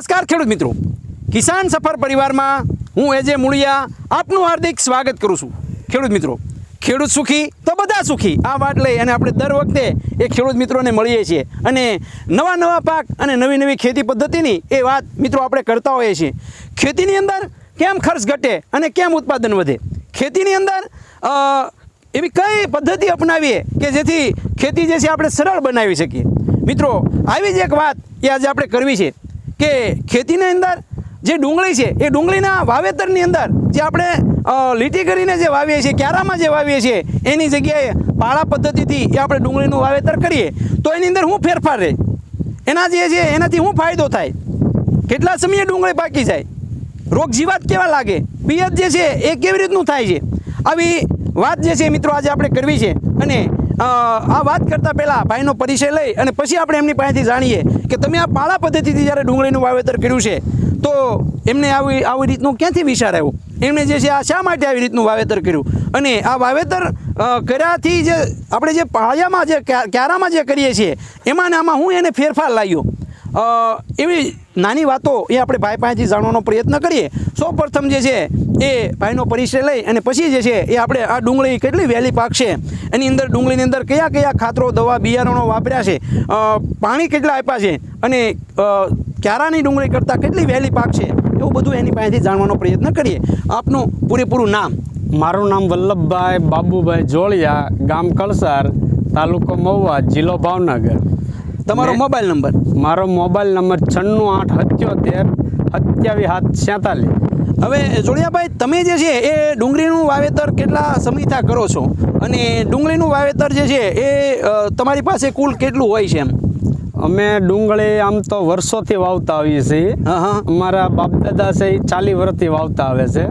નમસ્કાર ખેડૂત મિત્રો. કિસાન સફર પરિવારમાં હું એજે મૂળિયા આપનું હાર્દિક સ્વાગત કરું છું. ખેડૂત મિત્રો, ખેડૂત સુખી તો બધા સુખી. આ વાત લઈ અને આપણે દર વખતે એ ખેડૂત મિત્રોને મળીએ છીએ અને નવા નવા પાક અને નવી નવી ખેતી પદ્ધતિની એ વાત મિત્રો આપણે કરતા હોઈએ છીએ. ખેતીની અંદર કેમ ખર્ચ ઘટે અને કેમ ઉત્પાદન વધે? ખેતીની અંદર એવી કઈ પદ્ધતિ અપનાવીએ કે જેથી ખેતી જે છે આપણે સરળ બનાવી શકીએ? મિત્રો, આવી જ એક વાત એ આજે આપણે કરવી છે. કે ખેતીની અંદર જે ડુંગળી છે, એ ડુંગળીના વાવેતરની અંદર જે આપણે લીટી કરીને જે વાવીએ છીએ, ક્યારામાં જે વાવીએ છીએ, એની જગ્યાએ પાળા પદ્ધતિથી એ આપણે ડુંગળીનું વાવેતર કરીએ. તો એની અંદર શું ફેરફાર રહે? એના જે છે, એનાથી શું ફાયદો થાય? કેટલા સમયે ડુંગળી પાકી જાય? રોગ જીવાત કેવા લાગે? પિયત જે છે, એ કેવી રીતનું થાય છે? આવી વાત જે છે મિત્રો આજે આપણે કરવી છે. અને આ વાત કરતાં પહેલાં ભાઈનો પરિચય લઈ અને પછી આપણે એમની પાસેથી જાણીએ કે તમે આ પાળા પદ્ધતિથી જ્યારે ડુંગળીનું વાવેતર કર્યું છે, તો એમને આવી આવી રીતનું ક્યાંથી વિચાર આવ્યો? એમણે જે છે આ શા માટે આવી રીતનું વાવેતર કર્યું? અને આ વાવેતર કર્યાથી જે આપણે જે પાળિયામાં જે ક્યારામાં જે કરીએ છીએ, એમાં ને આમાં હું એને ફેરફાર લાવ્યો? એવી નાની વાતો એ આપણે ભાઈ પાસેથી જાણવાનો પ્રયત્ન કરીએ. સૌ પ્રથમ જે છે એ ભાઈનો પરિચય લઈ અને પછી જે છે એ આપણે આ ડુંગળી કેટલી વહેલી પાકશે? એની અંદર ડુંગળીની અંદર કયા કયા ખાતરો દવા બિયારણો વાપર્યા છે? પાણી કેટલા આપ્યા છે? અને ક્યારાની ડુંગળી કરતાં કેટલી વહેલી પાકશે? એવું બધું એની પાસેથી જાણવાનો પ્રયત્ન કરીએ. આપનું પૂરેપૂરું નામ. મારું નામ વલ્લભભાઈ બાબુભાઈ જોળિયા ગામ કળસાર તાલુકો મહુવા જિલ્લો ભાવનગર. તમારો મોબાઈલ નંબર? મારો મોબાઈલ નંબર છન્નું આઠ સત્યોતેર સત્યાવીસ સાત છેતાલીસ. હવે જોડિયાભાઈ તમે જે છે એ ડુંગળીનું વાવેતર કેટલા સમયથા કરો છો? અને ડુંગળીનું વાવેતર જે છે એ તમારી પાસે કુલ કેટલું હોય છે એમ? અમે ડુંગળી આમ તો વર્ષોથી વાવતા આવીએ છીએ. અમારા બાપ અમારા બાપદાદા છે ચાલી વર્ષથી વાવતા આવે છે.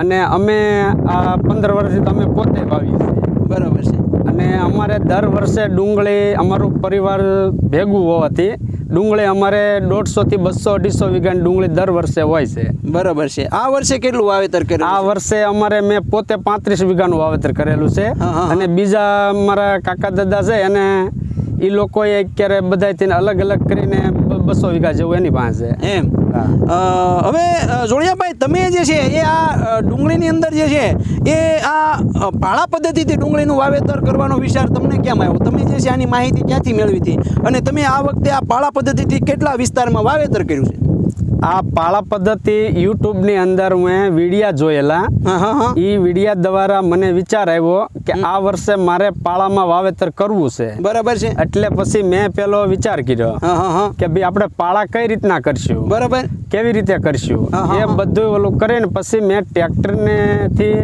અને અમે આ પંદર વર્ષથી તમે પોતે વાવીએ છીએ. બરાબર છે. અને અમારે દર વર્ષે ડુંગળી અમારું પરિવાર ભેગું હોવાથી ડુંગળી અમારે દોઢસોથી બસો અઢીસો વીઘાની ડુંગળી દર વર્ષે હોય છે. બરાબર છે. આ વર્ષે કેટલું વાવેતર કર્યું આ વર્ષે અમારે મેં પોતે પાંત્રીસ વીઘાનું વાવેતર કરેલું છે. અને બીજા મારા કાકા દાદા છે અને એ લોકોએ અત્યારે બધાથી અલગ અલગ કરીને બસો વીઘા જેવું એની પાસે. એમ. હવે જોડિયાભાઈ, તમે જે છે એ આ ડુંગળીની અંદર જે છે એ આ પાળા પદ્ધતિથી ડુંગળીનું વાવેતર કરવાનો વિચાર તમને કેમ આવ્યો? તમે જે છે આની માહિતી ક્યાંથી મેળવી હતી? અને તમે આ વખતે આ પાળા પદ્ધતિથી કેટલા વિસ્તારમાં વાવેતર કર્યું છે? આ પાળા પદ્ધતિ યુટ્યુબની અંદર મેં વિડિયા જોયેલા. એ વિડિયા દ્વારા મને વિચાર આવ્યો કે આ વર્ષે મારે પાળામાં વાવેતર કરવું છે. બરાબર છે. એટલે પછી મેં પેલો વિચાર કર્યો કે ભાઈ આપણે પાળા કઈ રીતના કરશું? બરાબર. કેવી રીતે કરશું? એ બધું ઓલું કરીને પછી મેં ટ્રેક્ટરને થી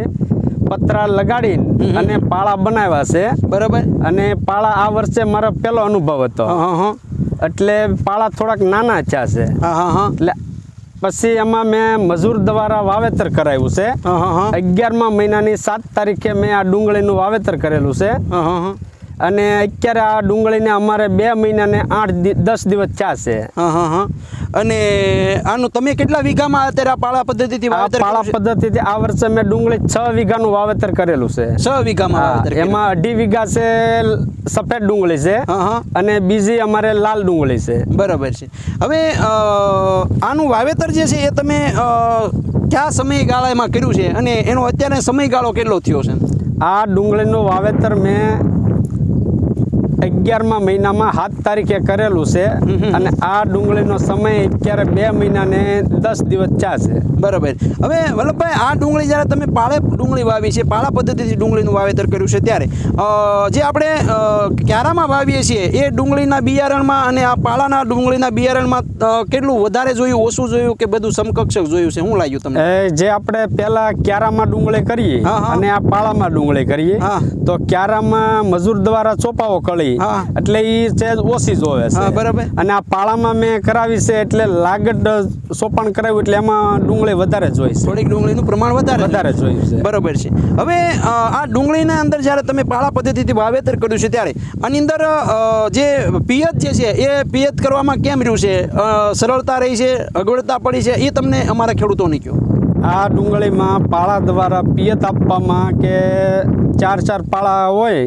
પતરા લગાડીને અને પાળા બનાવ્યા છે. બરાબર. અને પાળા આ વર્ષે મારો પહેલો અનુભવ હતો. હા હા હા. એટલે પાળા થોડાક નાના થયા છે. હા હા હા. એટલે પછી એમાં મેં મજૂર દ્વારા વાવેતર કરાવ્યું છે. હા હા હા. અગિયારમા મહિનાની સાત તારીખે મેં આ ડુંગળીનું વાવેતર કરેલું છે. અને અત્યારે આ ડુંગળીને અમારે બે મહિનાને આઠ દસ દિવસ ચા છે. હા હા હા. અને આનું તમે કેટલા વીઘામાં અત્યારે આ પાળા પદ્ધતિથી વાવેતર પાળા પદ્ધતિથી આ વર્ષે મેં ડુંગળી છ વીઘાનું વાવેતર કરેલું છે. છ વીઘામાં. એમાં અઢી વીઘા છે સફેદ ડુંગળી છે હા હા. અને બીજી અમારે લાલ ડુંગળી છે. બરાબર છે. હવે આનું વાવેતર જે છે એ તમે કયા સમયગાળામાં કર્યું છે? અને એનો અત્યારે સમયગાળો કેટલો થયો છે? આ ડુંગળીનું વાવેતર મેં અગિયારમા મહિનામાં સાત તારીખે કરેલું છે. અને આ ડુંગળીનો સમય અત્યારે બે મહિના ને દસ દિવસ ચાલશે બરાબર. હવે વલ્લભભાઈ આ ડુંગળી જ્યારે તમે પાળે ડુંગળી વાવી છે પાળા પદ્ધતિથી ડુંગળીનું વાવેતર કર્યું છે ત્યારે જે આપણે ક્યારામાં વાવીએ છીએ એ ડુંગળીના બિયારણમાં અને આ પાળાના ડુંગળીના બિયારણમાં કેટલું વધારે જોયું ઓછું જોયું કે બધું સમકક્ષ જોયું છે? શું લાગ્યું તમને? જે આપણે પહેલા ક્યારામાં ડુંગળી કરીએ. અને આ પાળામાં ડુંગળી કરીએ. તો ક્યારામાં મજૂર દ્વારા ચોપાવો કળી એટલે એ છે ઓછી જોવે છે. બરાબર. અને આ પાળામાં મેં કરાવી છે એટલે લાગડ સોપાણ કરાવ્યું એટલે એમાં ડુંગળી વધારે જોઈ છે. થોડીક ડુંગળીનું પ્રમાણ વધારે વધારે જોઈ છે. બરોબર છે. હવે આ ડુંગળીના અંદર જ્યારે તમે પાળા પદ્ધતિથી વાવેતર કર્યું છે ત્યારે આની અંદર જે પિયત જે છે એ પિયત કરવામાં કેમ રહ્યું છે? સરળતા રહી છે? અગવડતા પડી છે? એ તમને અમારા ખેડૂતોને કહો. આ ડુંગળીમાં પાળા દ્વારા પિયત આપવામાં કે ચાર ચાર પાળા હોય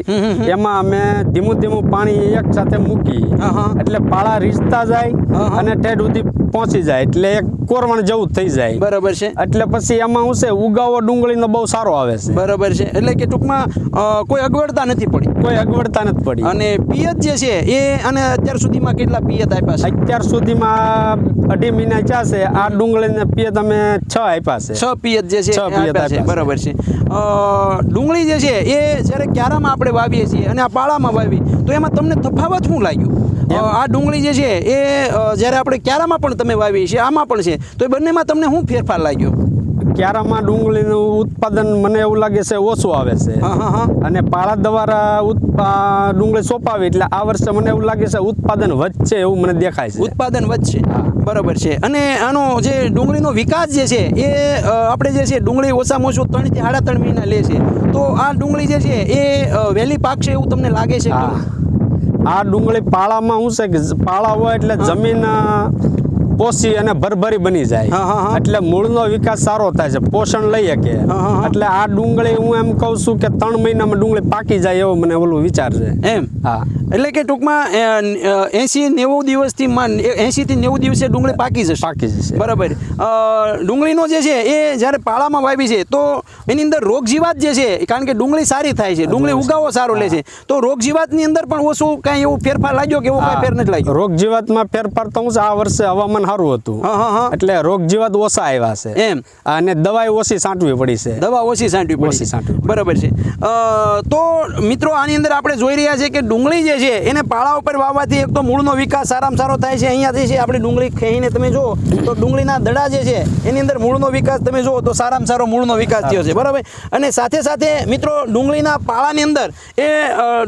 એમાં અમે ધીમું ધીમું પાણી એક સાથે મૂકી. હા, હા. એટલે પાળા રીસતા જાય હા, હા. અને ઠેઠ સુધી પહોંચી જાય. એટલે એક કોરવણ જેવું થઈ જાય. બરાબર છે. એટલે પછી એમાં શું છે ઉગાવો ડુંગળીનો બહુ સારો આવે છે. બરાબર છે. એટલે કે ટૂંકમાં કોઈ અગવડતા નથી પડી. કોઈ અગવડતા નથી પડી. અને પિયત જે છે એ અને અત્યાર સુધીમાં કેટલા પિયત આપ્યા છે? અત્યાર સુધીમાં અઢી મહિના ચા છે. આ ડુંગળીને પિયત તમે છ આપ્યા છે. છ પિયત જે છે છ આપ્યા છે. બરાબર છે. ડુંગળી જે છે એ જ્યારે ક્યારામાં આપણે વાવીએ છીએ અને આ પાળામાં વાવી તો એમાં તમને તફાવત શું લાગ્યું? આ ડુંગળી જે છે એ જ્યારે આપણે ક્યારામાં પણ તમે વાવીએ છીએ આમાં પણ છે તો એ બંનેમાં તમને શું ફેરફાર લાગ્યો? ક્યારામાં ડુંગળીનું ઉત્પાદન મને એવું લાગે છે ઓછું આવે છે. અને પાળા દ્વારા ડુંગળી સોંપાવી એટલે આ વર્ષે મને એવું લાગે છે ઉત્પાદન વધશે એવું મને દેખાય છે. ઉત્પાદન વધશે. બરાબર છે. અને આનો જે ડુંગળીનો વિકાસ જે છે એ આપણે જે છે ડુંગળી ઓછામાં ઓછું ત્રણથી સાડા ત્રણ મહિના લે છે. તો આ ડુંગળી જે છે એ વહેલી વહેલી પાકશે એવું તમને લાગે છે? આ ડુંગળી પાળામાં શું છે કે પાળા હોય એટલે જમીન પોસી અને ભરભરી બની જાય. એટલે મૂળનો વિકાસ સારો થાય છે પોષણ લઈ શકે. એટલે આ ડુંગળી હું એમ કહું છું કે ત્રણ મહિનામાં ડુંગળી પાકી જાય એવો મને ઓલું વિચાર છે. એમ? હા. એટલે કે ટૂંકમાં એસી નેવું દિવસથી માં એસી થી નેવું દિવસે ડુંગળી પાકી જશે. પાકી જશે. બરાબર. ડુંગળીનો જે છે એ જ્યારે પાળામાં વાવી છે તો એની અંદર રોગ જીવાત જે છે કારણ કે ડુંગળી સારી થાય છે ડુંગળી ઉગાવો સારો લે છે તો રોગ જીવાતની અંદર પણ ઓછું કાંઈ એવું ફેરફાર લાગ્યો કે એવો કાંઈ ફેર નથી લાગ્યો? રોગ જીવાતમાં ફેરફાર તો હું આ વર્ષે હવામાન સારું હતું. હા, હા, હા. એટલે રોગ જીવાત ઓછા આવ્યા છે. એમ. અને દવાઈ ઓછી સાંટવી પડી છે. દવા ઓછી સાંટવી પડી. છાંટવી બરાબર છે. તો મિત્રો આની અંદર આપણે જોઈ રહ્યા છે કે ડુંગળી જે છે એને પાળા ઉપર વાવવાથી એક તો મૂળનો વિકાસ સારામાં સારો થાય છે. અહીંયાથી છે આપણે ડુંગળી ખેઈને તમે જુઓ તો ડુંગળીના દડા જે છે એની અંદર મૂળનો વિકાસ તમે જુઓ તો સારામાં સારો મૂળનો વિકાસ થયો છે. બરાબર? અને સાથે સાથે મિત્રો ડુંગળીના પાળાની અંદર એ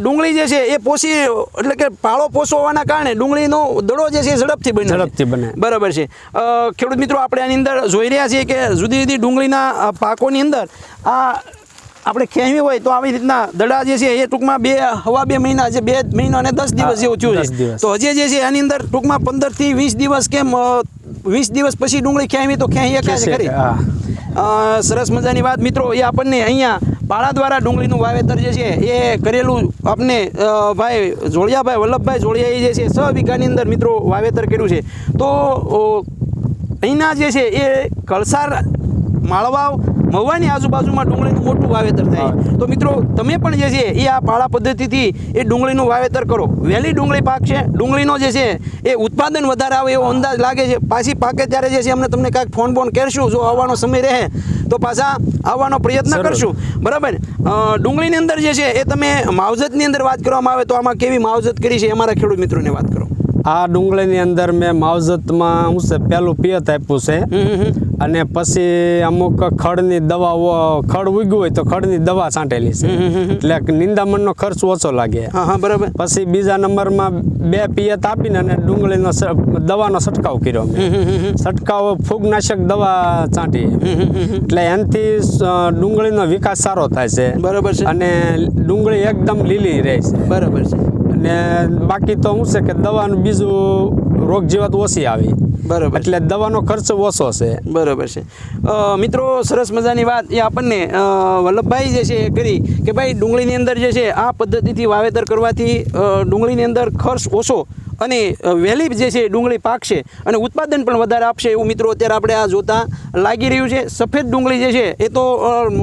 ડુંગળી જે છે એ પોષી એટલે કે પાળો પોષો હોવાના કારણે ડુંગળીનો દડો જે છે ઝડપથી બને ઝડપથી બને. બરાબર છે. ખેડૂત મિત્રો આપણે આની અંદર જોઈ રહ્યા છીએ કે જુદી જુદી ડુંગળીના પાકોની અંદર આ આપણે ખેંચવી હોય તો આવી રીતના દડા જે છે એ ટૂંકમાં બે હવા બે મહિના છે બે મહિનો અને દસ દિવસ જેવું થયું છે. તો હજી જે છે એની અંદર ટૂંકમાં પંદરથી વીસ દિવસ કેમ વીસ દિવસ પછી ડુંગળી ખેંચવી તો ખેંચી શકાય છે ખરી. સરસ મજાની વાત મિત્રો એ આપણને અહીંયા પાળા દ્વારા ડુંગળીનું વાવેતર જે છે એ કરેલું આપને ભાઈ જોડિયાભાઈ વલ્લભભાઈ જોડિયાએ જે છે છ વીઘાની અંદર મિત્રો વાવેતર કર્યું છે. તો અહીંના જે છે એ કળસાર માળવાવ મહુવાની આજુબાજુમાં ડુંગળીનું મોટું વાવેતર થાય. તો મિત્રો તમે પણ જે છે એ આ પાળા પદ્ધતિથી એ ડુંગળીનું વાવેતર કરો. વહેલી ડુંગળી પાક છે ડુંગળીનો જે છે એ ઉત્પાદન વધારે આવે એવો અંદાજ લાગે છે. પાછી પાકે ત્યારે જે છે અમને તમને કાંઈક ફોન બોન કરશું જો આવવાનો સમય રહે તો પાછા આવવાનો પ્રયત્ન. કરશું. બરાબર? ડુંગળીની અંદર જે છે એ તમે માવજતની અંદર વાત કરવામાં આવે તો આમાં કેવી માવજત કરી છે અમારા ખેડૂત મિત્રોને વાત કરો. આ ડુંગળીની અંદર મેં માવજતમાં શું છે પહેલું પિયત આપ્યું છે. અને પછી અમુક ખડની દવાઓ ખડ ઉગ્યું હોય તો ખડની દવા છાંટેલી છે. એટલે નિંદામણનો ખર્ચ ઓછો લાગે. હા હા બરાબર. પછી બીજા નંબરમાં બે પિયત આપીને અને ડુંગળીનો દવાનો છંટકાવ કર્યો છંટકાવ ફૂગનાશક દવા છાંટી. એટલે એનાથી ડુંગળીનો વિકાસ સારો થાય છે. બરાબર છે. અને ડુંગળી એકદમ લીલી રહે છે. બરાબર છે. અને બાકી તો શું છે કે દવાનું બીજું રોગ જીવાત ઓછી આવી. બરાબર. એટલે દવાનો ખર્ચ ઓછો છે. બરાબર છે. મિત્રો સરસ મજાની વાત એ આપણને વલ્લભભાઈ જે છે એ કરી કે ભાઈ ડુંગળીની અંદર જે છે આ પદ્ધતિથી વાવેતર કરવાથી ડુંગળીની અંદર ખર્ચ ઓછો અને વહેલી જે છે ડુંગળી પાકશે અને ઉત્પાદન પણ વધારે આપશે એવું મિત્રો અત્યારે આપણે આ જોતા લાગી રહ્યું છે. સફેદ ડુંગળી જે છે એ તો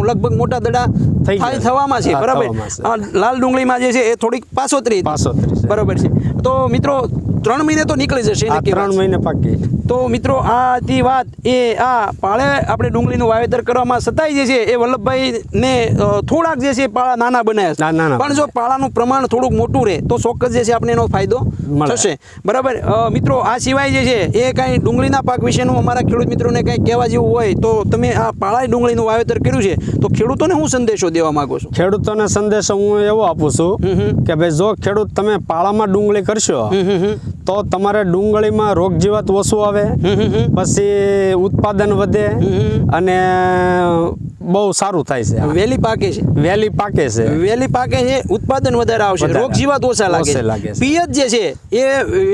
લગભગ મોટા દડા થઈ થવામાં છે બરાબર? લાલ ડુંગળીમાં જે છે એ થોડીક પાસોતરી પાસોતરી બરાબર છે. તો મિત્રો ત્રણ મહિને તો નીકળી જશે ત્રણ મહિને પાકી. તો મિત્રો આ હતી વાત એ આ પાળે આપણે ડુંગળીનું વાવેતર કરવામાં સતાય જે છે એ વલ્લભભાઈને ને થોડાક જે છે પાળા નાના બનાવ્યા પણ જો પાળાનું પ્રમાણ થોડુંક મોટું રહે તો ચોક્કસ જે છે આપણે એનો ફાયદો. થશે. બરાબર? મિત્રો આ સિવાય જે છે એ કાંઈ ડુંગળીના પાક વિશેનું અમારા ખેડૂત મિત્રોને કાંઈ કહેવા જેવું હોય તો તમે આ પાળા ડુંગળીનું વાવેતર કર્યું છે તો ખેડૂતોને હું સંદેશો દેવા માંગો છું? ખેડૂતોને સંદેશો હું એવો આપું છું કે ભાઈ જો ખેડૂત તમે પાળામાં ડુંગળી કરશો તો તમારે ડુંગળીમાં રોગ જીવાત ઓછું આવે પછી ઉત્પાદન વધે અને બહુ સારું થાય છે. વહેલી પાકે છે. વહેલી પાકે છે. વહેલી પાકે છે ઉત્પાદન વધારે આવશે. રોગ જીવાત ઓછા લાગે લાગે પિયત જે છે એ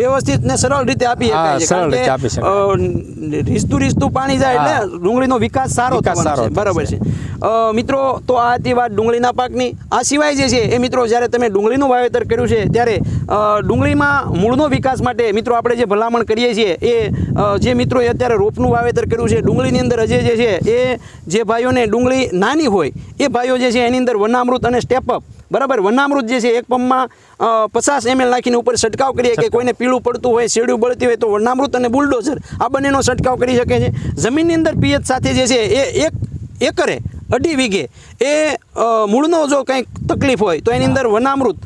વ્યવસ્થિત ને સરળ રીતે આપી સરળ રીતે આપી શકાય. રીસતું રીસતું પાણી જાય એટલે ડુંગળીનો વિકાસ સારો થવાનો છે. બરાબર છે. મિત્રો તો આ હતી વાત ડુંગળીના પાકની. આ સિવાય જે છે એ મિત્રો જ્યારે તમે ડુંગળીનું વાવેતર કર્યું છે ત્યારે ડુંગળીમાં મૂળનો વિકાસ માટે મિત્રો આપણે જે ભલામણ કરીએ છીએ એ જે મિત્રોએ અત્યારે રોપનું વાવેતર કર્યું છે ડુંગળીની અંદર હજી જે છે એ જે ભાઈઓને ડુંગળી નાની હોય એ ભાઈઓ જે છે એની અંદર વનામૃત અને સ્ટેપઅપ બરાબર? વનામૃત જે છે એક પંપમાં પચાસ એમએલ નાખીને ઉપર છંટકાવ કરીએ કે કોઈને પીળું પડતું હોય શેડ્યું બળતી હોય તો વનામૃત અને બુલડોઝર આ બંનેનો છંટકાવ કરી શકે છે. જમીનની અંદર પીએચ સાથે જે છે એ એક એકરે અઢી વીઘે એ મૂળનો જો કંઈક તકલીફ હોય તો એની અંદર વનામૃત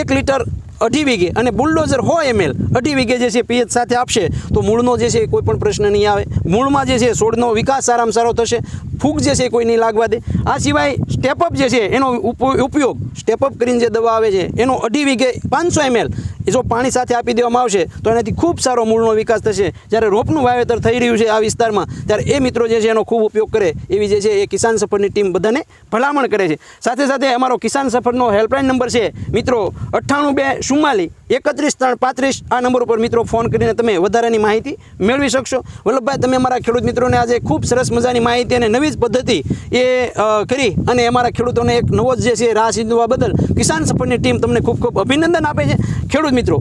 એક લીટર અઢી વીઘે. અને બુલડોઝર હોય એમએલ અઢી વીઘે જે છે પીએચ સાથે આપશે. તો મૂળનો જે છે કોઈ પણ પ્રશ્ન નહીં આવે. મૂળમાં જે છે છોડનો વિકાસ સારામાં સારો થશે. ફૂગ જે છે કોઈ નહીં લાગવા દે. આ સિવાય સ્ટેપઅપ જે છે એનો ઉપ- ઉપયોગ સ્ટેપઅપ કરીને જે દવા આવે છે, એનો અઢી વીઘે પાંચસો એમએલ એ જો પાણી સાથે આપી દેવામાં આવશે, તો એનાથી ખૂબ સારો મૂળનો વિકાસ થશે. જ્યારે રોપનું વાવેતર થઈ રહ્યું છે આ વિસ્તારમાં, ત્યારે એ મિત્રો જે છે એનો ખૂબ ઉપયોગ કરે, એવી જે છે એ કિસાન સફરની ટીમ બધાને ભલામણ કરે છે. સાથે સાથે અમારો કિસાન સફરનો હેલ્પલાઇન નંબર છે, મિત્રો, અઠ્ઠાણું બે ચુમ્માલીસ, એકત્રીસ ત્રણ પાંત્રીસ, આ નંબર ઉપર મિત્રો ફોન કરીને તમે વધારાની માહિતી મેળવી શકશો. વલ્લભભાઈ, તમે અમારા ખેડૂત મિત્રોને આજે ખૂબ સરસ મજાની માહિતી અને નવી જ પદ્ધતિ એ કરી અને અમારા ખેડૂતોને એક નવો જ જે છે રાહ સિંધવા બદલ કિસાન સફરની ટીમ તમને ખૂબ ખૂબ અભિનંદન આપે છે. ખેડૂત મિત્રો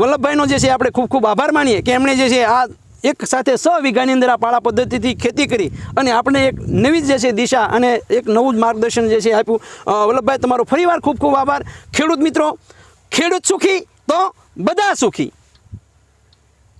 વલ્લભભાઈનો જે છે આપણે ખૂબ ખૂબ આભાર માનીએ કે એમણે જે છે આ એક સાથે સ વીઘાની અંદર આ પાળા પદ્ધતિથી ખેતી કરી અને આપણે એક નવી જ છે દિશા અને એક નવું જ માર્ગદર્શન જે છે આપ્યું. વલ્લભભાઈ, તમારો ફરીવાર ખૂબ ખૂબ આભાર. ખેડૂત મિત્રો, ખેડૂત સુખી તો બધા સુખી.